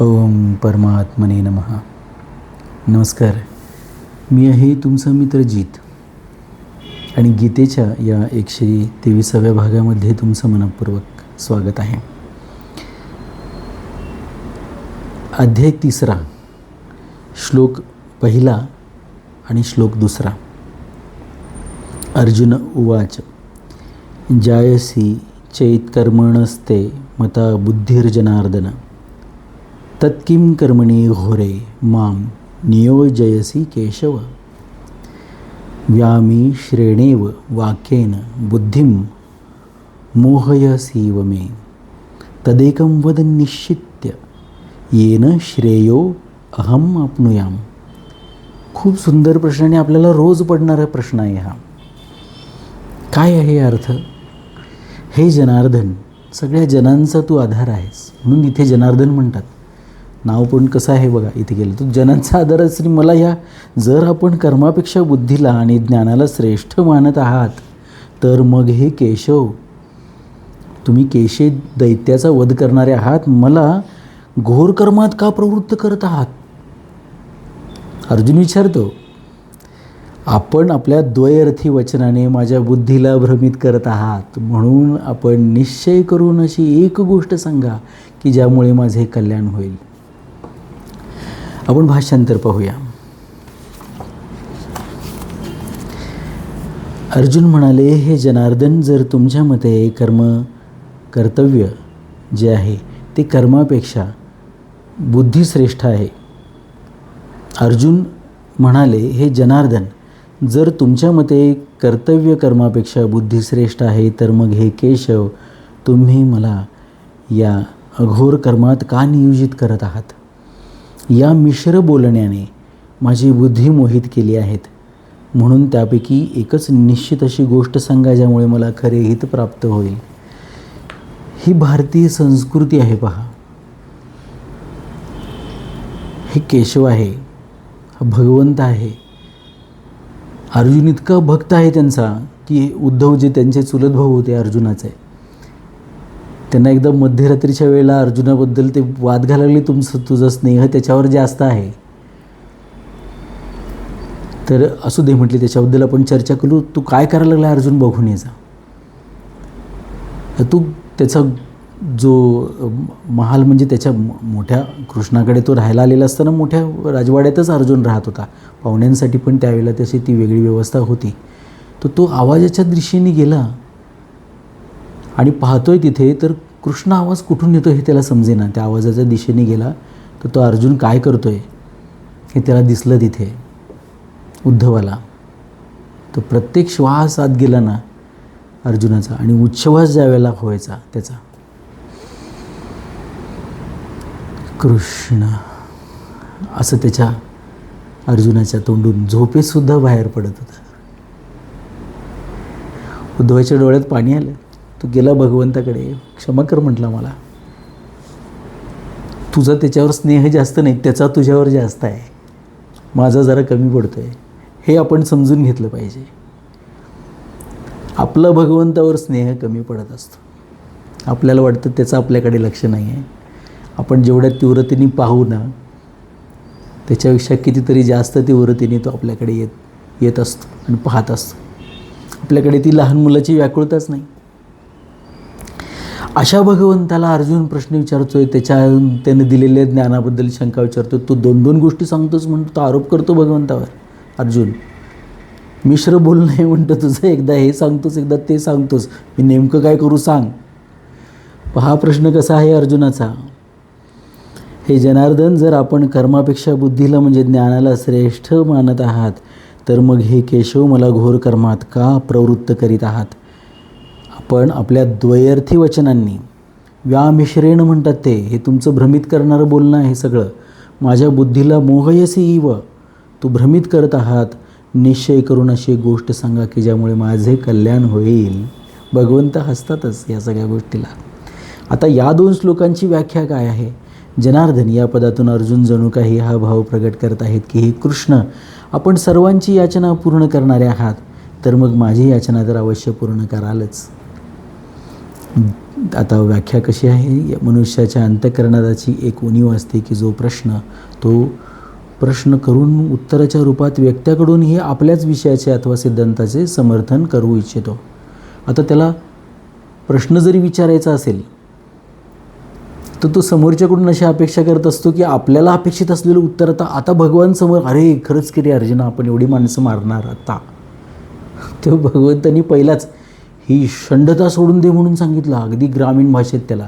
ओम परमात्मने नमः. नमस्कार. मी आहे तुमचा मित्र जीत. आणि गीतेच्या या एकशे तेविसाव्या भागामध्ये तुमचं मनपूर्वक स्वागत आहे. अध्याय तिसरा. श्लोक पहिला आणि श्लोक दुसरा. अर्जुन उवाच. जायसी चैत्कर्मणस्ते मता बुद्धिर्जनार्दन. तत्किं कर्मणे घोरे मां नियोजयसी केशव। व्यामी श्रेणेव वाक्येन बुद्धिं मोहयसीव मे। तदेकं वद निश्चित्य येन श्रेयो अहम आपणुयाम खूप सुंदर प्रश्न आणि आपल्याला रोज पडणारा प्रश्न आहे हा। काय आहे अर्थ? हे जनार्दन सगळ्या जनांचा तू आधार आहेस म्हणून इथे जनार्दन म्हणतात. नाव पण कसं आहे बघा इथे गेलं तर. जनांचा आदर असणे मला ह्या जर आपण कर्मापेक्षा बुद्धीला आणि ज्ञानाला श्रेष्ठ मानत आहात तर मग हे केशव तुम्ही केशे दैत्याचा वध करणारे आहात मला घोर कर्मात का प्रवृत्त करत आहात? अर्जुन विचारतो आपण आपल्या द्वयर्थी वचनाने माझ्या बुद्धीला भ्रमित करत आहात म्हणून आपण निश्चय करून अशी एक गोष्ट सांगा की ज्यामुळे माझे कल्याण होईल. आपण भाषांतर पाहूया. अर्जुन म्हणाले हे जनार्दन जर तुमच्या मते कर्म कर्तव्य जे आहे ते कर्मापेक्षा बुद्धी श्रेष्ठ आहे. अर्जुन म्हणाले हे जनार्दन जर तुमच्या मते कर्तव्य कर्मापेक्षा बुद्धी श्रेष्ठ आहे तर मग हे केशव तुम्ही मला या अघोर कर्मात का नियोजित करत आहात? या मिश्र बोलण्याने माझी बुद्धी मोहित केली आहेत. म्हणून त्यापैकी एकच निश्चित अशी गोष्ट सांगा ज्यामुळे मला खरे हित प्राप्त होईल. ही भारतीय संस्कृती आहे पहा. हे केशव आहे हा भगवंत आहे. अर्जुन इतका भक्त आहे त्यांचा की उद्धव जे त्यांचे चुलत भाऊ होते अर्जुनाचे. त्यांना एकदा मध्यरात्रीच्या वेळेला अर्जुनाबद्दल ते वाद घालायला लागले तुमचं तुझं स्नेह त्याच्यावर जास्त आहे. तर असू दे म्हटले त्याच्याबद्दल आपण चर्चा करू. तू काय करायला लागला अर्जुन बघून याचा तू त्याचा जो महाल म्हणजे त्याच्या मोठ्या कृष्णाकडे तो राहायला आलेला असताना मोठ्या राजवाड्यातच अर्जुन राहत होता. पाहुण्यांसाठी पण त्यावेळेला तशी ती वेगळी व्यवस्था होती. तर तो आवाजाच्या दृष्टीने गेला. आणि पाहतोय तिथे तर कृष्ण आवाज कुठून येतो हे त्याला समजेना. त्या आवाजाच्या दिशेने गेला तर तो अर्जुन काय करतो आहे हे त्याला दिसलं तिथे उद्धवाला. तो प्रत्येक श्वास आत गेला ना अर्जुनाचा. आणि उच्छ्वास ज्या वेळेला व्हायचा त्याचा. कृष्ण. असं त्याच्या अर्जुनाच्या तोंडून झोपेसुद्धा बाहेर पडत होता. उद्धवाच्या डोळ्यात पाणी आलं. तो गेला भगवंताकडे क्षमा कर म्हटला मला. तुझा त्याच्यावर स्नेह जास्त नाही त्याचा तुझ्यावर जास्त आहे. माझा जरा कमी पडतो आहे हे आपण समजून घेतलं पाहिजे. आपला भगवंतावर स्नेह कमी पडत असतो. आपल्याला वाटतं त्याचं आपल्याकडे लक्ष नाही आहे आपण जेवढ्या तीव्रतेने पाहू ना त्याच्यापेक्षा कितीतरी जास्त तीव्रतेने तो आपल्याकडे येत येत असतो आणि पाहत असतो. आपल्याकडे ती लहान मुलाची व्याकुळताच नाही. अशा भगवंताला अर्जुन प्रश्न विचारतोय त्याच्या त्याने दिलेल्या ज्ञानाबद्दल शंका विचारतो तो दोन दोन गोष्टी सांगतोच म्हणतो तो आरोप करतो भगवंतावर. अर्जुन मिश्र बोल नाही म्हणतो तुझं एकदा हे सांगतोस एकदा ते सांगतोस. मी नेमकं काय करू सांग. हा प्रश्न कसा आहे अर्जुनाचा. हे जनार्दन जर आपण कर्मापेक्षा बुद्धीला म्हणजे ज्ञानाला श्रेष्ठ मानत आहात तर मग हे केशव मला घोर कर्मात का प्रवृत्त करीत आहात? आपण आपल्या द्वयर्थी वचनांनी व्यामिश्रेण म्हणतात ते हे तुमचं भ्रमित करणारं बोलणं आहे सगळं. माझ्या बुद्धीला मोहयसी इव. तू भ्रमित करत आहात. निश्चय करून अशी गोष्ट सांगा की ज्यामुळे माझे कल्याण होईल. भगवंत हसतातच या सगळ्या गोष्टीला. आता या दोन श्लोकांची व्याख्या काय आहे? जनार्दन या पदातून अर्जुन जणू काही हा भाव प्रगट करत आहेत की हे कृष्ण आपण सर्वांची याचना पूर्ण करणारे आहात. तर मग माझी याचना तर अवश्य पूर्ण करालच. आता व्याख्या कशी आहे? मनुष्याच्या अंतकरणाची एक उणीव असते की जो प्रश्न तो प्रश्न करून उत्तराच्या रूपात व्यक्त्याकडून हे आपल्याच विषयाचे अथवा सिद्धांताचे समर्थन करू इच्छितो. आता त्याला प्रश्न जरी विचारायचा असेल तर तो समोरच्याकडून अशी अपेक्षा करत असतो की आपल्याला अपेक्षित असलेलं उत्तर आता आता भगवान समोर अरे खरंच की रे अर्जुना आपण एवढी माणसं मारणार आता. तो भगवंतांनी पहिलाच ही षंडता सोडून दे म्हणून सांगितलं अगदी ग्रामीण भाषेत त्याला.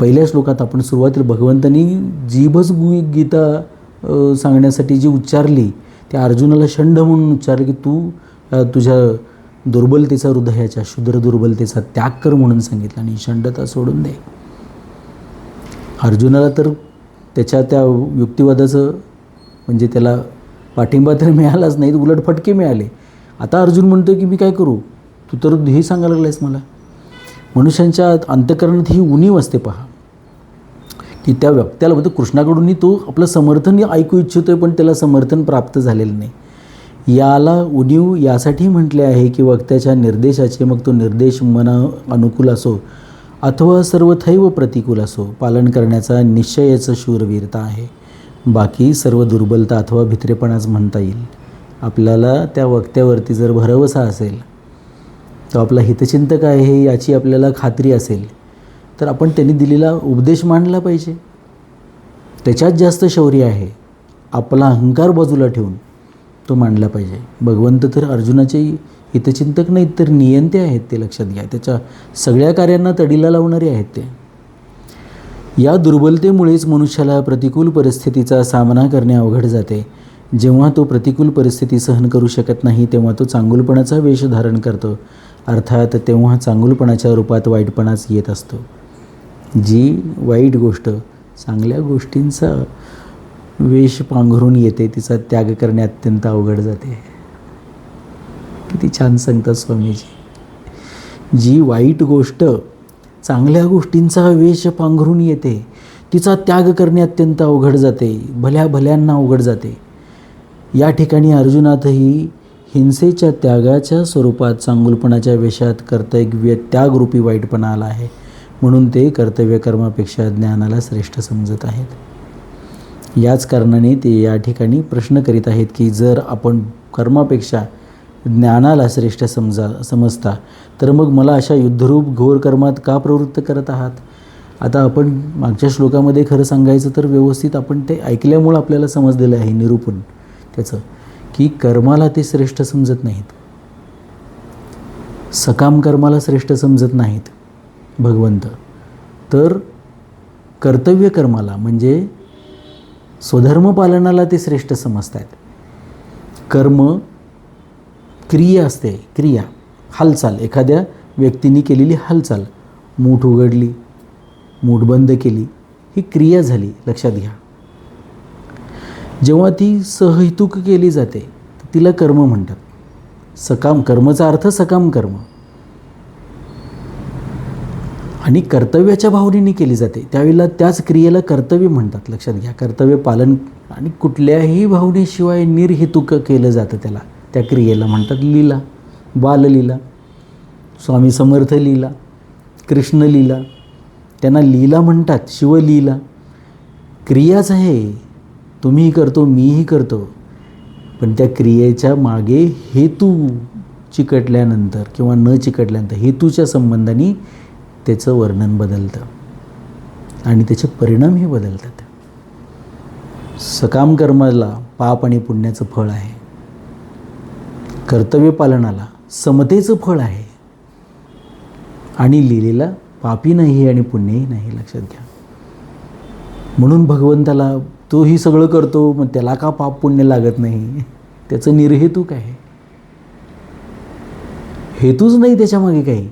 पहिल्या श्लोकात आपण सुरुवातीला भगवंतांनी जीभच गु गीता सांगण्यासाठी जी उच्चारली त्या अर्जुनाला षंड म्हणून उच्चारलं की तू तुझ्या दुर्बलतेचा हृदयाच्या शुद्र दुर्बलतेचा त्याग कर म्हणून सांगितलं आणि षंडता सोडून दे. अर्जुनाला तर त्याच्या त्या युक्तिवादाचं म्हणजे त्याला पाठिंबा तर मिळालाच नाही उलट फटके मिळाले. आता अर्जुन म्हणतो की मी काय करू? तू तर हे सांगायला लागलायस मला. मनुष्यांच्या अंतकरणात ही उणीव असते पहा. की त्या व्यक्त्याला म्हणजे कृष्णाकडूनही तो आपलं समर्थन ऐकू इच्छितो आहे पण त्याला समर्थन प्राप्त झालेलं नाही. याला उणीव यासाठी म्हटले आहे की वक्त्याच्या निर्देशाचे मग तो निर्देश मना अनुकूल असो अथवा सर्वथैव प्रतिकूल असो पालन करण्याचा निश्चयाचं शूरवीरता आहे. बाकी सर्व दुर्बलता अथवा भित्रेपणाच म्हणता येईल. आपल्याला त्या वक्त्यावरती जर भरवसा असेल तो आपला हितचिंतक आहे हे याची आपल्याला खात्री असेल तर आपण त्यांनी दिलेला उपदेश मांडला पाहिजे. त्याच्यात जास्त शौर्य आहे. आपला अहंकार बाजूला ठेवून तो मांडला पाहिजे. भगवंत तर अर्जुनाचे हितचिंतक नाहीत तर नियंते आहेत ते लक्षात घ्या. त्याच्या सगळ्या कार्यांना तडीला लावणारे आहेत ते. या दुर्बलतेमुळेच मनुष्याला प्रतिकूल परिस्थितीचा सामना करणे अवघड जाते. जेव्हा तो प्रतिकूल परिस्थिती सहन करू शकत नाही तेव्हा तो चांगुलपणाचा वेष धारण करतो. अर्थात तेव्हा चांगुलपणाच्या रूपात वाईटपणाच येत असतो. जी वाईट गोष्ट चांगल्या गोष्टींचा वेष पांघरून येते तिचा त्याग करणे अत्यंत अवघड जाते. किती छान सांगतात स्वामीजी. जी वाईट गोष्ट चांगल्या गोष्टींचा वेष पांघरून येते तिचा त्याग करणे अत्यंत अवघड जाते. भल्या भल्यांना अवघड जाते. या ठिकाणी अर्जुनातही हिंसेच्या त्यागाच्या स्वरूपात चांगुलपणाच्या वेशात कर्तव्य त्यागरूपी वाईटपणा आला आहे. म्हणून ते कर्तव्यकर्मापेक्षा ज्ञानाला श्रेष्ठ समजत आहेत. याच कारणाने ते या ठिकाणी प्रश्न करीत आहेत की जर आपण कर्मापेक्षा ज्ञानाला श्रेष्ठ समजा समजता तर मग मला अशा युद्धरूप घोर कर्मात का प्रवृत्त करत आहात? आता आपण मागच्या श्लोकामध्ये खरं सांगायचं तर व्यवस्थित आपण ते ऐकल्यामुळं आपल्याला समजलेलं आहे निरूपण. त्याचं की कर्माला ते श्रेष्ठ समजत नाहीत. सकाम कर्माला श्रेष्ठ समजत नाहीत भगवंत. तर कर्तव्य कर्माला म्हणजे स्वधर्म पालनाला ते श्रेष्ठ समजतात कर्म क्रिया असते क्रिया हालचाल. एखाद्या व्यक्तीने केलेली हालचाल मूठ उघडली मूठ बंद केली ही क्रिया झाली लक्षात घ्या. जेव्हा ती सहहितुक केली जाते तिला कर्म म्हणतात. सकाम कर्मचा अर्थ सकाम कर्म. आणि कर्तव्याच्या भावनेने केली जाते. त्यावेळेला त्याच क्रियेला कर्तव्य म्हणतात. लक्षात घ्या कर्तव्य पालन आणि कुठल्याही भावनेशिवाय निर्हेतुक केलं जातं त्याला. त्या क्रियेला म्हणतात लीला बाललीला स्वामी समर्थ लीला कृष्ण लीला त्यांना लीला म्हणतात शिवलीला. क्रियाच आहे तुम्हीही करतो मीही करतो. पण त्या क्रियेच्या मागे हेतू चिकटल्यानंतर किंवा न चिकटल्यानंतर हेतूच्या संबंधाने त्याचं वर्णन बदलतं. आणि त्याचे परिणामही बदलतात. सकाम कर्माला पाप आणि पुण्याचं फळ आहे. कर्तव्य पालनाला समतेचं फळ आहे. आणि लिहिलेला पापी नाही आणि पुण्यही नाही लक्षात घ्या. म्हणून भगवंताला तोही सगळं करतो मग त्याला का पाप पुण्य लागत नाही? त्याचं निर्हेतू आहे हेतूच नाही त्याच्यामागे काही.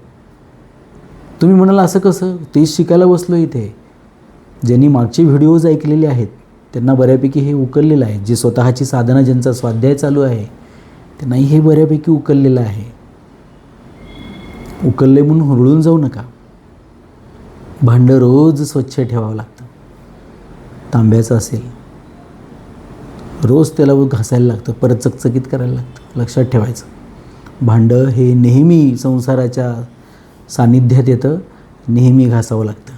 तुम्ही म्हणाल असं कसं? तेच शिकायला बसलो इथे. ज्यांनी मागचे व्हिडिओज ऐकलेले आहेत त्यांना बऱ्यापैकी हे उकललेलं आहे. जे स्वतःची साधना ज्यांचा स्वाध्याय चालू आहे त्यांनाही हे बऱ्यापैकी उकललेलं आहे. उकलले म्हणून हुरळून जाऊ नका. भांडं रोज स्वच्छ ठेवावं लागतं. तांब्याचं असेल. रोज त्याला घासायला लागतं परत चकचकीत करायला लागतं लक्षात ठेवायचं. भांडं हे नेहमी संसाराच्या सान्निध्यात येतं नेहमी घासावं लागतं.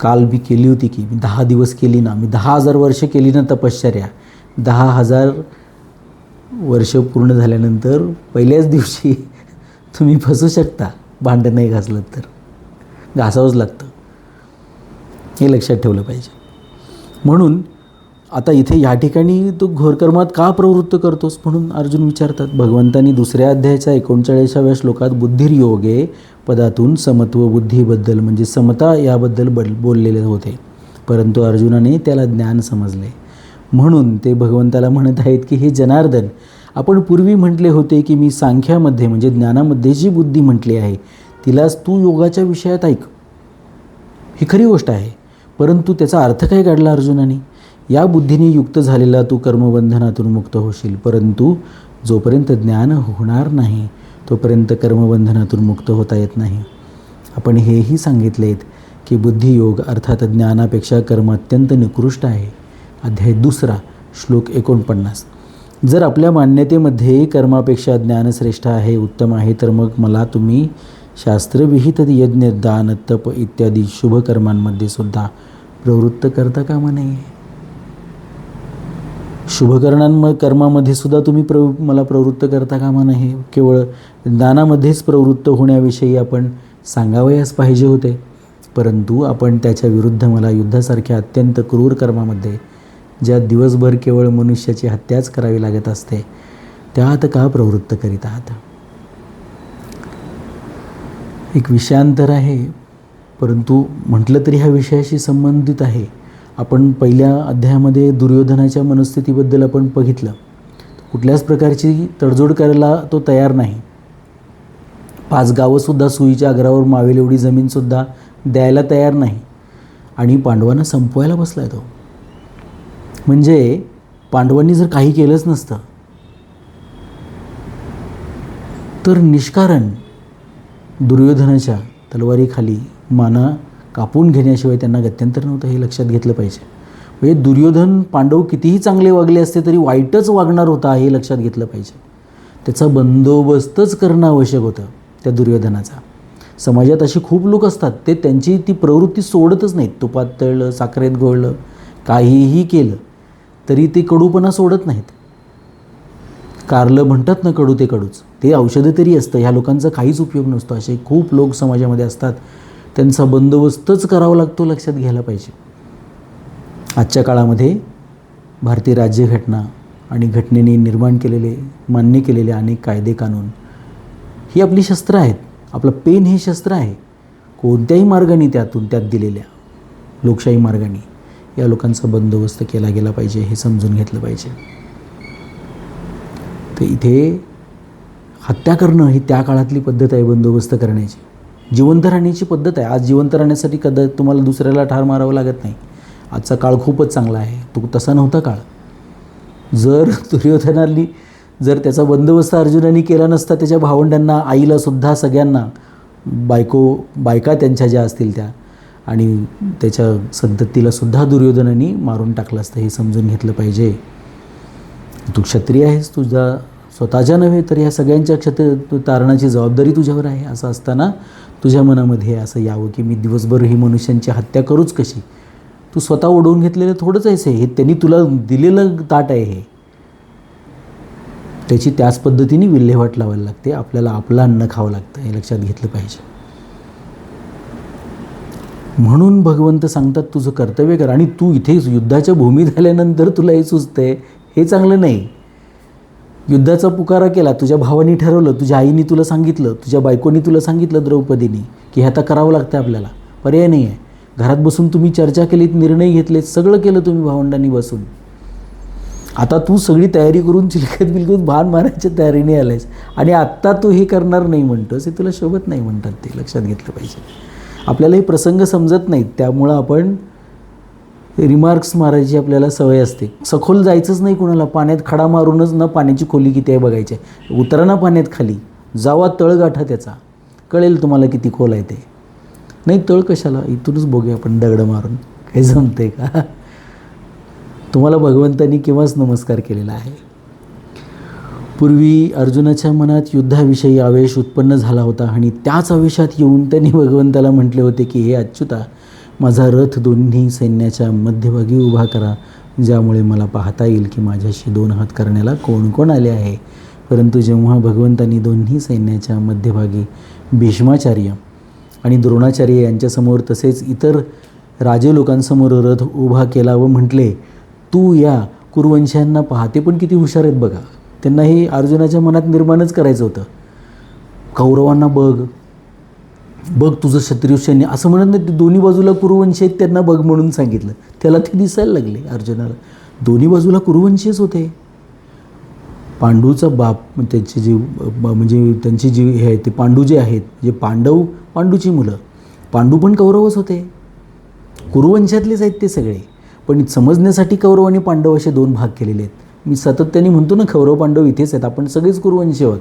काल मी केली होती की मी दहा दिवस केली ना मी दहा हजार वर्ष केली ना तपश्चर्या. दहा हजार वर्ष पूर्ण झाल्यानंतर पहिल्याच दिवशी तुम्ही फसू शकता भांडं नाही घासलं तर. घासावंच लागतं. हे लक्षात ठेवलं पाहिजे. म्हणून आता इथे या ठिकाणी तू घोरकर्मात का प्रवृत्त करतोस म्हणून अर्जुन विचारतात भगवंतांनी दुसऱ्या अध्यायाच्या एकोणचाळीसाव्या श्लोकात बुद्धिर्योगे पदातून समत्व बुद्धीबद्दल म्हणजे समता याबद्दल बल बोललेले होते. परंतु अर्जुनाने त्याला ज्ञान समजले. म्हणून ते भगवंताला म्हणत आहेत की हे जनार्दन आपण पूर्वी म्हटले होते की मी सांख्यामध्ये म्हणजे ज्ञानामध्ये जी बुद्धी म्हटली आहे तिलाच तू योगाच्या विषयात ऐक. ही खरी गोष्ट आहे. परंतु त्याचा अर्थ काय काढला अर्जुनाने? या बुद्धीने युक्त झालेला तू कर्मबंधनातून मुक्त होशील परंतु जोपर्यंत ज्ञान होणार नाही तोपर्यंत कर्मबंधनातून मुक्त होता येत नाही. आपण हेही सांगितलेत की बुद्धियोग अर्थात ज्ञानापेक्षा कर्म अत्यंत निकृष्ट आहे. अध्याय दुसरा श्लोक एकोणपन्नास. जर आपल्या मान्यतेमध्ये कर्मापेक्षा ज्ञान श्रेष्ठ आहे उत्तम आहे तर मग मला तुम्ही शास्त्रविहित यज्ञ दान तप इत्यादी शुभकर्मांमध्ये सुद्धा प्रवृत्त करता कामा नये. शुभकर्णांम कर्मामध्ये सुद्धा तुम्ही प्रव मला प्रवृत्त करता कामा नाही केवळ दानामध्येच प्रवृत्त होण्याविषयी आपण सांगावयास पाहिजे होते. परंतु आपण त्याच्या विरुद्ध मला युद्धासारख्या अत्यंत क्रूर कर्मामध्ये ज्या दिवसभर केवळ मनुष्याची हत्याच करावी लागत असते त्यात का प्रवृत्त करीत आहात? एक विषयांतर आहे परंतु म्हटलं तरी ह्या विषयाशी संबंधित आहे. आपण पहिल्या अध्यायामध्ये दुर्योधनाच्या मनस्थितीबद्दल आपण बघितलं. कुठल्याच प्रकारची तडजोड करायला तो तयार नाही. पाच गावंसुद्धा सुईच्या आग्रावर मावेल एवढी जमीनसुद्धा द्यायला तयार नाही. आणि पांडवांना संपवायला बसला तो. म्हणजे पांडवांनी जर काही केलंच नसतं तर निष्कारण दुर्योधनाच्या तलवारीखाली माना कापून घेण्याशिवाय त्यांना गत्यंतर नव्हतं हे लक्षात घेतलं पाहिजे. म्हणजे दुर्योधन पांडव कितीही चांगले वागले असते तरी वाईटच वागणार होता हे लक्षात घेतलं पाहिजे. त्याचा बंदोबस्तच करणं आवश्यक होतं त्या दुर्योधनाचा. समाजात असे खूप लोक असतात ते त्यांची ती प्रवृत्ती सोडतच नाहीत. तुपात तळलं साखरेत गोळलं काहीही केलं तरी ते कडूपणा सोडत नाहीत. कारलं म्हणतात ना कडू ते कडूच. ते औषधं तरी असतं. ह्या लोकांचा काहीच उपयोग नसतो. असे खूप लोक समाजामध्ये असतात. त्यांचा बंदोबस्तच करावा लागतो लक्षात घ्यायला पाहिजे. आजच्या काळामध्ये भारतीय राज्यघटना आणि घटनेने निर्माण केलेले मान्य केलेले अनेक कायदे कानून ही आपली शस्त्र आहेत. आपलं पेन हे शस्त्र आहे. कोणत्याही मार्गाने त्यातून त्यात दिलेल्या लोकशाही मार्गाने या लोकांचा बंदोबस्त केला गेला पाहिजे हे समजून घेतलं पाहिजे. तर इथे हत्या करणं ही त्या काळातली पद्धत आहे बंदोबस्त करण्याची. जिवंत राहण्याची पद्धत आहे. आज जिवंत राहण्यासाठी कदा तुम्हाला दुसऱ्याला ठार मारावं लागत नाही. आजचा काळ खूपच चांगला आहे. तो तसा नव्हता काळ. जर दुर्योधनांनी जर त्याचा बंदोबस्त अर्जुनाने केला नसता त्याच्या भावंडांना आईलासुद्धा सगळ्यांना बायको बायका त्यांच्या ज्या असतील त्या आणि त्याच्या संततीलासुद्धा दुर्योधनाने मारून टाकलं असतं हे समजून घेतलं पाहिजे. तू क्षत्रिय आहेस तुझा स्वतःच्या नव्हे तर ह्या सगळ्यांच्या क्षत्र तारणाची जबाबदारी तुझ्यावर आहे. असं असताना तुझ्या मनामध्ये असं यावं की मी दिवसभर ही मनुष्यांची हत्या करूच कशी? तू स्वतः ओढवून घेतलेलं थोडंच आहेस हे. त्यांनी तुला दिलेलं ताट आहे हे. त्याची त्याच पद्धतीने विल्हेवाट लावायला लागते. आपल्याला आपलं अन्न खावं लागतं. हे लक्षात घेतलं पाहिजे. म्हणून भगवंत सांगतात तुझं कर्तव्य कर. आणि तू इथे युद्धाच्या भूमी झाल्यानंतर तुला हे सुचतंय. हे चांगलं नाही. युद्धाचा पुकारा केला तुझ्या भावानी ठरवलं तुझ्या आईने तुला सांगितलं तुझ्या बायकोनी तुला सांगितलं द्रौपदीने की हे आता करावं लागतं आपल्याला. पर्याय नाही आहे घरात बसून तुम्ही चर्चा केलीत निर्णय घेतलेत सगळं केलं तुम्ही भावंडांनी बसून. आता तू सगळी तयारी करून चिलकत बिलकत भान मारायच्या तयारीने आलायस. आणि आत्ता तू हे करणार नाही म्हणतोस हे तुला शोभत नाही म्हणतात ते. लक्षात घेतलं पाहिजे. आपल्याला हे प्रसंग समजत नाहीत त्यामुळं आपण रिमार्क्स मारायची आपल्याला सवय असते. सखोल जायचंच नाही कुणाला. पाण्यात खडा मारूनच न पाण्याची खोली किती आहे बघायची. आहे उतरा ना पाण्यात खाली. जावा तळगाठा त्याचा. कळेल तुम्हाला किती खोल आहे ते. नाही तळ कशाला? इथूनच बघूया आपण दगडं मारून. काही जमते का? तुम्हाला भगवंतांनी केव्हाच नमस्कार केलेला आहे? पूर्वी अर्जुनाच्या मनात युद्धाविषयी आवेश उत्पन्न झाला होता आणि त्याच आवेशात येऊन त्यांनी भगवंताला म्हटले होते की हे अच्युता माझा रथ दोन्ही सैन्याच्या मध्यभागी उभा करा ज्यामुळे मला पाहता येईल की माझ्याशी दोन हात करण्याला कोण कोण आले आहे. परंतु जेव्हा भगवंतांनी दोन्ही सैन्याच्या मध्यभागी भीष्माचार्य आणि द्रोणाचार्य यांच्यासमोर तसेच इतर राजे लोकांसमोर रथ उभा केला व म्हटले तू या कुरुवंशांना पाहते पण किती हुशार आहेत बघा. त्यांना हे अर्जुनाच्या मनात निर्माणच करायचं होतं. कौरवांना बघ बघ तुझं क्षत्रिय सैन्य. असं म्हणत नाही ते दोन्ही बाजूला कुरुवंशी आहेत त्यांना बघ म्हणून सांगितलं. त्याला ते दिसायला लागले अर्जुनाला. दोन्ही बाजूला कुरुवंशीच होते. पांडूचा बाप त्यांची जी म्हणजे त्यांची जी हे आहे ते पांडू जे आहेत जे पांडव पांडूची मुलं पांडू पण कौरवच होते. कुरुवंशातलेच आहेत ते सगळे. पण समजण्यासाठी कौरव आणि पांडव असे दोन भाग केलेले आहेत. मी सातत्याने म्हणतो ना कौरव पांडव इथेच आहेत. आपण सगळेच कुरुवंशी आहोत.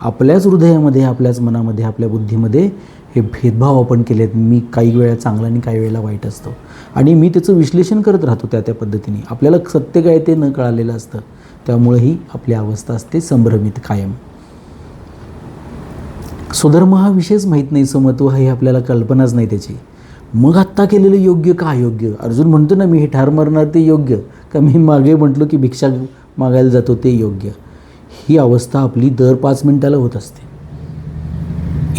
आपल्याच हृदयामध्ये आपल्याच मनामध्ये आपल्या बुद्धीमध्ये हे भेदभाव आपण केले आहेत मी काही वेळा चांगला आणि काही वेळेला वाईट असतो. आणि मी त्याचं विश्लेषण करत राहतो त्या त्या पद्धतीने. आपल्याला सत्य काय ते न कळालेलं असतं. त्यामुळेही आपली अवस्था असते संभ्रमित कायम. स्वधर्म हा विषयच माहीत नाही. समत्व हे आपल्याला कल्पनाच नाही त्याची. मग आत्ता केलेलं योग्य का अयोग्य? अर्जुन म्हणतो ना मी हे ठार मारणार ते योग्य. का मी मागे म्हटलो की भिक्षा मागायला जातो ते योग्य? ही अवस्था आपली दर पाच मिनिटाला होत असते.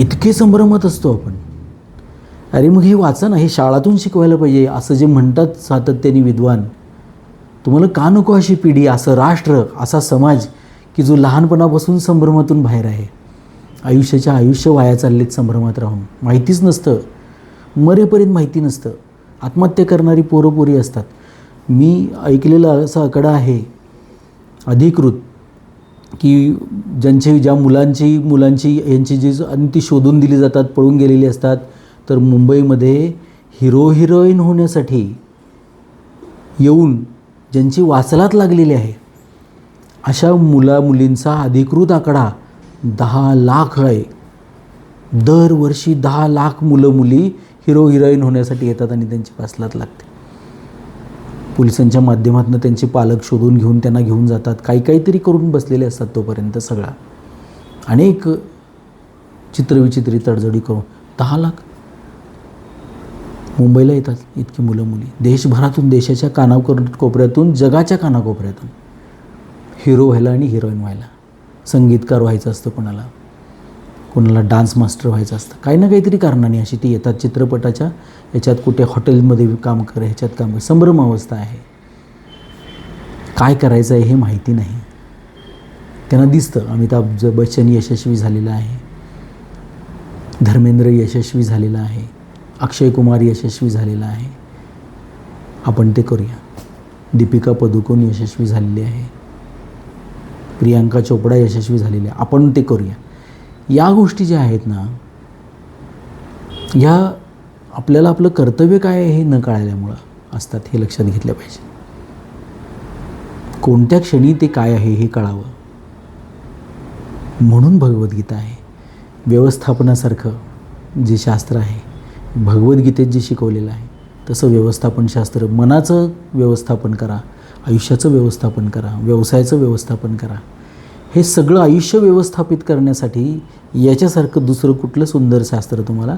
इतके संभ्रमात असतो आपण. अरे मग हे वाचा ना हे शाळातून शिकवायला पाहिजे असं जे म्हणतात सातत्याने विद्वान. तुम्हाला का नको अशी पिढी असं राष्ट्र असा समाज की जो लहानपणापासून संभ्रमातून बाहेर आहे? आयुष्याच्या आयुष्य वाया चाललेत संभ्रमात राहून. माहितीच नसतं. मरेपर्यंत माहिती नसतं. आत्महत्या करणारी पोरं पोरी असतात. मी ऐकलेला असा आकडा आहे अधिकृत की ज्यांची ज्या मुलांची मुलांची यांची जी आणि ती शोधून दिली जातात पळून गेलेली असतात तर मुंबईमध्ये हिरो हिरोईन होण्यासाठी येऊन ज्यांची वाचलात लागलेली आहे अशा मुला मुलींचा अधिकृत आकडा दहा लाख आहे. दरवर्षी दहा लाख मुलं मुली हिरो हिरोईन होण्यासाठी येतात आणि त्यांची वाचलात लागते. पोलिसांच्या माध्यमातून त्यांचे पालक शोधून घेऊन त्यांना घेऊन जातात. काही काहीतरी करून बसलेले असतात तोपर्यंत सगळा. अनेक चित्रविचित्री तडजोडी करून दहा लाख. मुंबईला येतात इतकी मुलं मुली देशभरातून देशाच्या कानाकोर कोपऱ्यातून जगाच्या कानाकोपऱ्यातून. हिरो व्हायला आणि हिरोईन व्हायला. संगीतकार व्हायचं असतं कोणाला. कोणाला डान्स मास्टर व्हायचं असतं. काही ना काहीतरी कारणाने अशी ती येतात चित्रपटाच्या याच्यात कुठे हॉटेलमध्ये काम कर ह्याच्यात काम कर संभ्रम अवस्था आहे. काय करायचं आहे हे माहिती नाही. त्यांना दिसतं अमिताभ ज- बच्चन यशस्वी झालेला आहे. धर्मेंद्र यशस्वी झालेला आहे. अक्षय कुमार यशस्वी झालेला आहे. आपण ते करूया. दीपिका पदुकोण यशस्वी झालेली आहे. प्रियांका चोपडा यशस्वी झालेली आहे. आपण ते करूया. या गोष्टी ज्या आहेत ना ह्या आपल्याला आपलं कर्तव्य काय आहे हे न कळाल्यामुळं असतात हे लक्षात घेतलं पाहिजे. कोणत्या क्षणी ते काय आहे हे कळावं. म्हणून भगवद्गीता आहे. व्यवस्थापनासारखं जे शास्त्र आहे भगवद्गीतेत जे शिकवलेलं आहे तसं व्यवस्थापन शास्त्र. मनाचं व्यवस्थापन करा आयुष्याचं व्यवस्थापन करा व्यवसायाचं व्यवस्थापन करा. हे सगळं आयुष्य व्यवस्थापित करण्यासाठी याच्यासारखं दुसरं कुठलं सुंदर शास्त्र तुम्हाला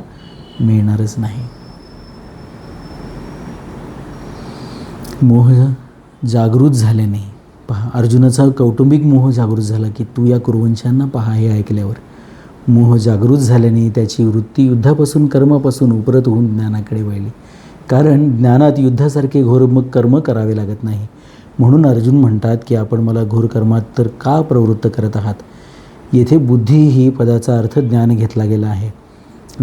मिळणारच नाही. मोह जागृत झाल्याने पहा अर्जुनाचा कौटुंबिक मोह जागृत झाला की तू या कुरुवंशांना पहा हे ऐकल्यावर. मोह जागृत झाल्याने त्याची वृत्ती युद्धापासून कर्मापासून उपरत होऊन ज्ञानाकडे वळली. कारण ज्ञानात युद्धासारखे घोर मग कर्म करावे लागत नाही. म्हणून अर्जुन म्हणतात की आपण मला घोर कर्मात तर का प्रवृत्त करत आहात? येथे बुद्धी ही पदाचा अर्थ ज्ञान घेतला गेला आहे.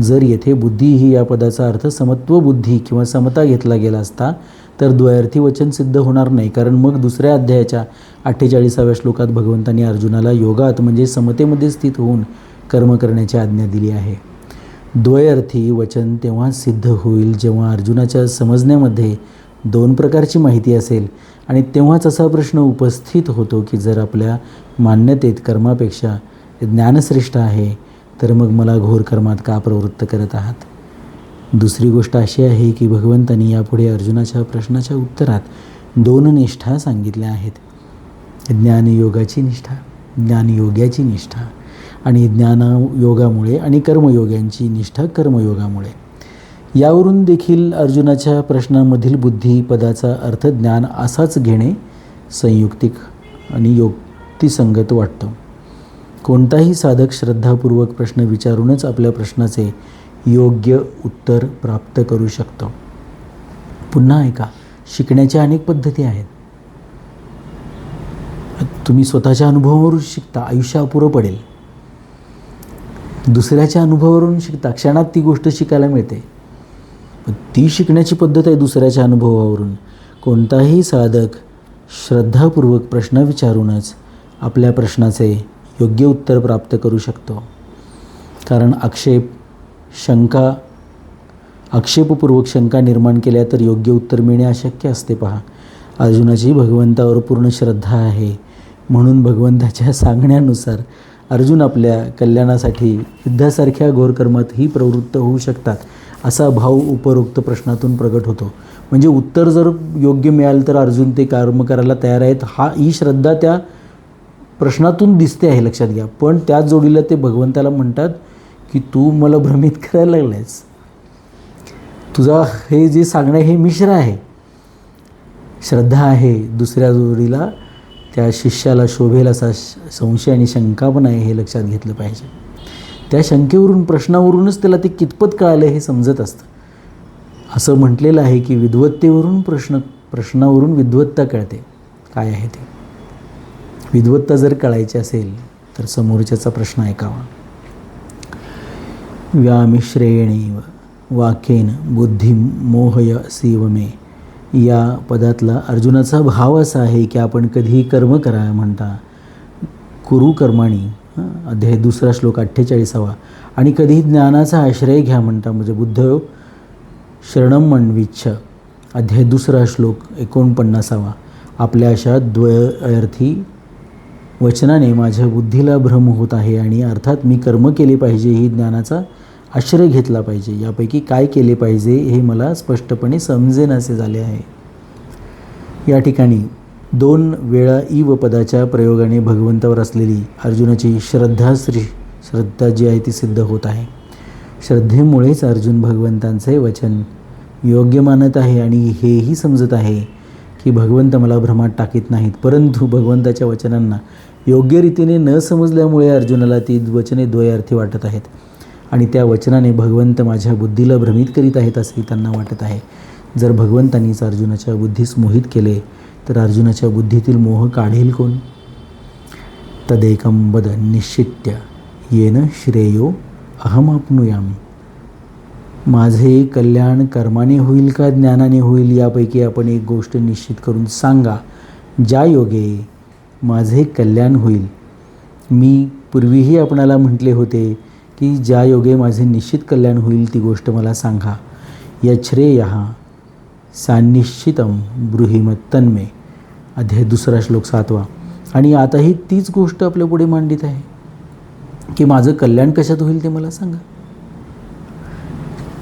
जर येथे बुद्धी ही या पदाचा अर्थ समत्व बुद्धी किंवा समता घेतला गेला असता तर द्वयार्थी वचन सिद्ध होणार नाही. कारण मग दुसऱ्या अध्यायाच्या अठ्ठेचाळीसाव्या श्लोकात भगवंतांनी अर्जुनाला योगात म्हणजे समतेमध्ये स्थित होऊन कर्म करण्याची आज्ञा दिली आहे. द्वयर्थी वचन तेव्हा सिद्ध होईल जेव्हा अर्जुनाच्या समजण्यामध्ये दोन प्रकारची माहिती असेल आणि तेव्हाच असा प्रश्न उपस्थित होतो की जर आपल्या मान्यतेत कर्मापेक्षा ज्ञानश्रेष्ठ आहे तर मग मला घोर कर्मात का प्रवृत्त करत आहात? दुसरी गोष्ट अशी आहे की भगवंतांनी यापुढे अर्जुनाच्या प्रश्नाच्या उत्तरात दोन निष्ठा सांगितल्या आहेत. ज्ञानयोगाची निष्ठा ज्ञानयोग्याची निष्ठा आणि ज्ञानयोगामुळे आणि कर्मयोग्यांची निष्ठा कर्मयोगामुळे. यावरून देखील अर्जुनाच्या प्रश्नामधील बुद्धिपदाचा अर्थ ज्ञान असाच घेणे संयुक्तिक आणि युक्तिसंगत वाटतं. कोणताही साधक श्रद्धापूर्वक प्रश्न विचारूनच आपल्या प्रश्नाचे योग्य उत्तर प्राप्त करू शकतो. पुन्हा ऐका शिकण्याच्या अनेक पद्धती आहेत. तुम्ही स्वतःच्या अनुभवावरून शिकता आयुष्य अपुरं पडेल. दुसऱ्याच्या अनुभवावरून शिकता क्षणात ती गोष्ट शिकायला मिळते. ती शिकण्याची पद्धत आहे दुसऱ्याच्या अनुभवावरून. कोणताही साधक श्रद्धापूर्वक प्रश्न विचारूनच आपल्या प्रश्नाचे योग्य उत्तर प्राप्त करू शकतो. कारण आक्षेप शंका आक्षेपपूर्वक शंका निर्माण केल्या तर योग्य उत्तर मिळणे अशक्य असते पहा. अर्जुनाची भगवंतावर पूर्ण श्रद्धा आहे. म्हणून भगवंताच्या सांगण्यानुसार अर्जुन आपल्या कल्याणासाठी युद्धासारख्या घोरकर्मातही प्रवृत्त होऊ शकतात असा भाव उपरोक्त प्रश्नातून प्रगट होतो. म्हणजे उत्तर जर योग्य मिळालं तर अर्जुन ते कर्म करायला तयार आहेत हा ही श्रद्धा त्या प्रश्नातून दिसते आहे लक्षात घ्या. पण त्याच जोडीला ते भगवंताला म्हणतात की तू मला भ्रमित करायला लागलायस. तुझा हे जे सांगणं हे मिश्र आहे. श्रद्धा आहे दुसऱ्या जोडीला त्या शिष्याला शोभेल असा श- संशय आणि शंका पण आहे हे लक्षात घेतलं पाहिजे. त्या शंकेवरून प्रश्नावरूनच त्याला ते कितपत कळालं हे समजत असतं. असं म्हटलेलं आहे की विद्वत्तेवरून प्रश्न प्रश्नावरून विद्वत्ता कळते. काय आहे ते? विद्वत्ता जर कळायची असेल तर समोरच्याचा प्रश्न ऐकावा. व्यामिश्रेणेव वाक्येन बुद्धी मोहय सीव मे या पदातला अर्जुनाचा भाव असा आहे की आपण कधीही कर्म करा म्हणता कुरु कर्माणी अध्याय दुसरा श्लोक अठ्ठेचाळीसावा. आणि कधी ज्ञानाचा आश्रय घ्या म्हणता म्हणजे बुद्ध शरणम म्हणविच्छ अध्याय दुसरा श्लोक एकोणपन्नासावा. आपल्या अशा द्वयर्थी वचनाने माझ्या बुद्धीला भ्रम होत आहे आणि अर्थात मी कर्म केले पाहिजे ही ज्ञानाचा आश्रय घेतला पाहिजे. यापैकी काय केले पाहिजे हे मला स्पष्टपणे समजेनासे झाले आहे. या ठिकाणी दोन वेळा इव पदाच्या प्रयोगाने भगवंतावर असलेली अर्जुनाची श्रद्धा श्री श्रद्धा जी आहे ती सिद्ध होत आहे. श्रद्धेमुळेच अर्जुन भगवंतांचे वचन योग्य मानत आहे आणि हेही समजत आहे की भगवंत मला भ्रमात टाकीत नाहीत. परंतु भगवंताच्या वचनांना योग्य रीतीने न समजल्यामुळे अर्जुनाला ती वचने द्वयार्थी वाटत आहेत. आणि त्या वचनाने भगवंत माझ्या बुद्धीला भ्रमित करीत आहेत असेही त्यांना वाटत आहे. जर भगवंतांनीच अर्जुनाच्या बुद्धीस मोहित केले तर अर्जुनाच्या बुद्धीतील मोह काढेल कोण? तदेकं वद निश्चित्य येन श्रेयो अहमापनुयामी. माझे कल्याण कर्माने होईल का ज्ञानाने होईल यापैकी आपण एक गोष्ट निश्चित करून सांगा. ज्या योगे माझे कल्याण होईल. मी पूर्वीही आपणाला म्हटले होते की ज्या योगे माझे निश्चित कल्याण होईल ती गोष्ट मला सांगा. यश्रेय सानिश्चितम ब्रुहिमत्तन्मे. अध्याय दुसरा श्लोक सातवा. आणि आताही तीच गोष्ट आपल्या पुढे मांडित आहे. की माझं कल्याण कशात होईल ते मला सांगा.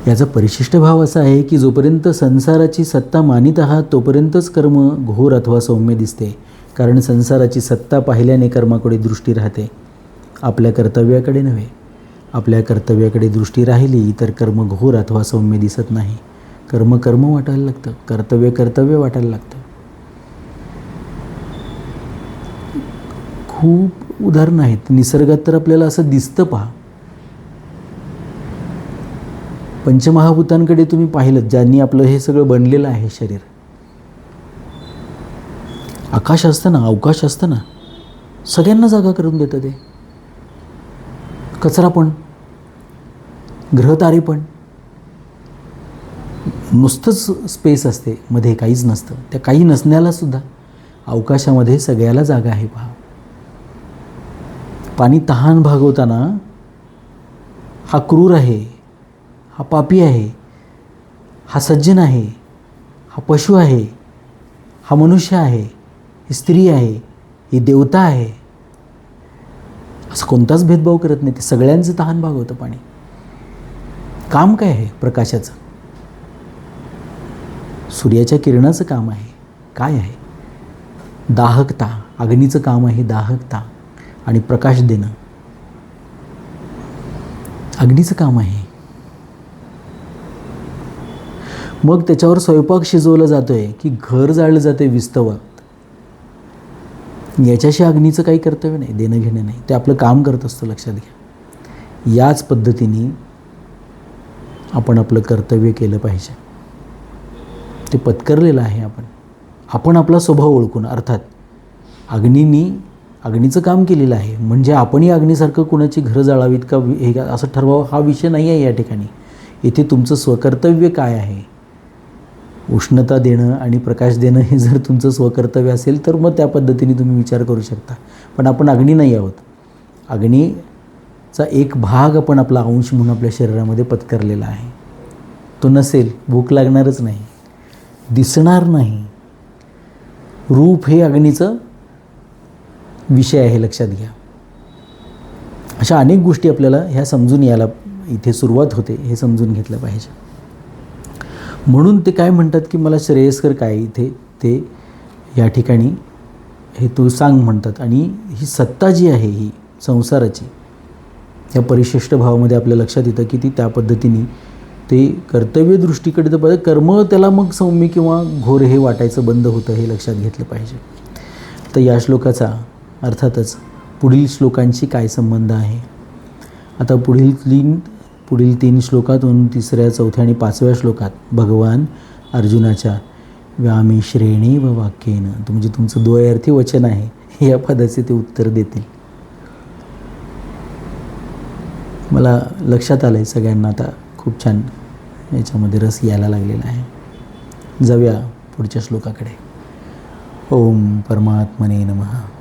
याचा परिशिष्ट भाव असा आहे की जोपर्यंत संसाराची सत्ता मानित आहात तोपर्यंतच कर्म घोर अथवा सौम्य दिसते. कारण संसाराची सत्ता पाहिल्याने कर्माकडे दृष्टी राहते. आपल्या कर्तव्याकडे नव्हे. आपल्या कर्तव्याकडे दृष्टी राहिली तर कर्म घोर अथवा सौम्य दिसत नाही. कर्म कर्म वाटायला लागतं. कर्तव्य कर्तव्य वाटायला लागतं. खूप उदाहरणं आहेत. निसर्गात तर आपल्याला असं दिसतं पहा. पंचमहाभूतांकडे तुम्ही पाहिलं ज्यांनी आपलं हे सगळं बनलेलं आहे शरीर. आकाश असतं ना अवकाश असतं ना सगळ्यांना जागा करून देतं ते. कचरा पण ग्रहतारे पण. नुसतंच स्पेस असते मध्ये काहीच नसतं. त्या काही नसण्याला सुद्धा अवकाशामध्ये सगळ्याला जागा आहे पहा. पाणी तहान भागवताना हा क्रूर आहे. हा पापी आहे. हा सज्जन आहे. हा पशु आहे. हा मनुष्य आहे. ही स्त्री आहे. ही देवता आहे. असं कोणताच भेदभाव करत नाही. ते सगळ्यांचं तहान भागवतं पाणी. काम काय आहे प्रकाशाचं? सूर्याच्या किरणाचं काम आहे. काय आहे? दाहकता. अग्नीचं काम आहे दाहकता. आणि प्रकाश देणं. अग्नीचं काम आहे. मग त्याच्यावर स्वयंपाक शिजवला जातोय की घर जाळलं जाते विस्तवात याच्याशी अग्नीचं काही कर्तव्य नाही देणं घेणं नाही. ते आपलं काम करत असतं लक्षात घ्या. याच पद्धतीने आपण आपलं कर्तव्य केलं पाहिजे. ते पत्करलेलं आहे आपण. आपण आपला स्वभाव ओळखून अर्थात अग्नीनी अग्नीचं काम केलेलं आहे. म्हणजे आपणही अग्नीसारखं कुणाची घरं जाळावीत का? वि- हे का- असं ठरवावं हा विषय नाही आहे या ठिकाणी. इथे तुमचं स्वकर्तव्य काय आहे? उष्णता देणं आणि प्रकाश देणं हे जर तुमचं स्वकर्तव्य असेल तर मग त्या पद्धतीने तुम्ही विचार करू शकता. पण आपण अग्नी नाही आहोत. अग्नीचा एक भाग आपण आपला अंश म्हणून आपल्या शरीरामध्ये पत्करलेला आहे. तो नसेल भूक लागणारच नाही दिसणार नाही. रूप हे अग्नीचं विषय आहे लक्षात घ्या. अशा अनेक गोष्टी आपल्याला ह्या समजून यायला इथे सुरुवात होते हे समजून घेतलं पाहिजे. म्हणून ते काय म्हणतात की मला श्रेयस्कर काय इथे ते या ठिकाणी हे तू सांग म्हणतात. आणि ही सत्ता जी आहे ही संसाराची या परिशिष्ट भावामध्ये आपल्या लक्षात येतं की ती त्या पद्धतीने ते कर्तव्य दृष्टीकडे तर पाहिजे कर्म त्याला मग सौम्य किंवा घोर हे वाटायचं बंद होतं हे लक्षात घेतलं पाहिजे. तर या श्लोकाचा अर्थातच पुढील श्लोकांशी काय संबंध आहे? आता पुढील तीन पुढील तीन श्लोकातून तिसऱ्या चौथ्या आणि पाचव्या श्लोकात भगवान अर्जुनाच्या व्यामी श्रेणी व वाक्येनं म्हणजे तुमचं द्वयार्थी वचन आहे या पदाचे ते उत्तर देतील. मला लक्षात आलं आहे सगळ्यांना आता खूप छान याच्यामध्ये रस यायला लागलेला आहे. जाऊया पुढच्या श्लोकाकडे. ओम परमात्मने नमः.